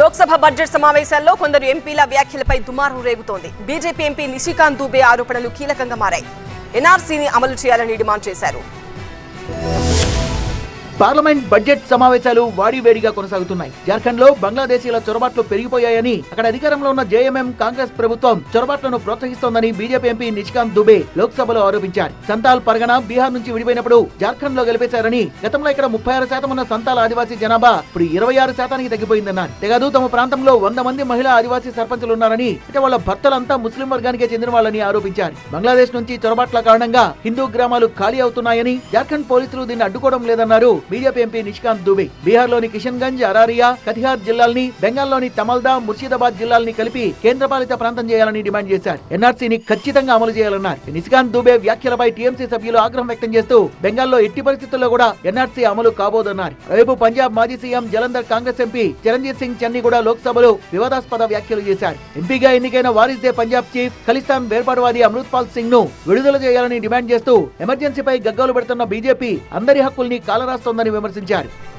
Lok Sabha budget సమావేశాల్లో కొందరు ఎంపీల వ్యాఖ్యలపై దుమారం రేగుతోంది. బీజేపీ ఎంపీ నిశికాంత్ దూబే ఆరోపణలు కీలకంగా మారాయి. ఎన్ఆర్సీని అమలు చేయాలని డిమాండ్ చేశారు. పార్లమెంట్ బడ్జెట్ సమావేశాలు వాడివేడిగా కొనసాగుతున్నాయి. జార్ఖండ్లో బంగ్లాదేశీల చొరబాట్లు పెరిగిపోయాయని అక్కడ అధికారంలో ఉన్న జేఎంఎం కాంగ్రెస్ ప్రభుత్వం చొరబాట్లను ప్రోత్సహిస్తోందని బీజేపీ ఎంపీ నిష్కాంత్ దుబే లోక్సభలో ఆరోపించారు. సంతాల్ పరగణ బీహార్ నుంచి విడిపోయినప్పుడు జార్ఖండ్లో గెలిపేశారని గతంలో ఇక్కడ ముప్పై ఆరు శాతం ఉన్న సంతాల్ ఆదివాసీ జనాభా ఇప్పుడు ఇరవై ఆరు శాతానికి తగ్గిపోయిందన్నారు. తెగదు తమ ప్రాంతంలో వంద మంది మహిళా ఆదివాసీ సర్పంచులు ఉన్నారని అంటే వాళ్ళ భర్తలంతా ముస్లిం వర్గానికే చెందిన వాళ్ళని ఆరోపించారు. బంగ్లాదేశ్ నుంచి చొరబాట్ల కారణంగా హిందూ గ్రామాలు ఖాళీ అవుతున్నాయని జార్ఖండ్ పోలీసులు దీన్ని అడ్డుకోవడం లేదన్నారు బీజేపీ ఎంపీ నిష్కాంత్ దుబే. బీహార్లోని కిషన్గంజ్ అరారియా కతిహార్ జిల్లాల్ని బెంగాల్లోని తమల్దా ముర్షిదాబాద్ జిల్లాల్ని కలిపి కేంద్రపాలిత ప్రాంతం చేయాలని డిమాండ్ చేశారు. ఎన్ఆర్సీని ఖచ్చితంగా అమలు చేయాలన్నారు. నిష్కాంత్ దుబే వ్యాఖ్యలపై టీఎంసీ సభ్యులు ఆగ్రహం వ్యక్తం చేస్తూ బెంగాల్లో ఎట్టి పరిస్థితుల్లో కూడా ఎన్ఆర్సీ అమలు కాబోదన్నారు. రేపు పంజాబ్ మాజీ సీఎం జలంధర్ కాంగ్రెస్ ఎంపీ చిరంజీత్ సింగ్ చన్ని కూడా లోక్సభలో వివాదాస్పద వ్యాఖ్యలు చేశారు. ఎంపీగా ఎన్నికైన వారిస్ దే పంజాబ్ చీఫ్ ఖలిస్తాన్ వేర్పాటువాది అమృత్పాల్ సింగ్ను విడుదల చేయాలని డిమాండ్ చేస్తూ ఎమర్జెన్సీపై గగ్గోలు పెడుతున్న బీజేపీ అందరి హక్కుల్ని కాలరాస్తోందని విమర్శించారు.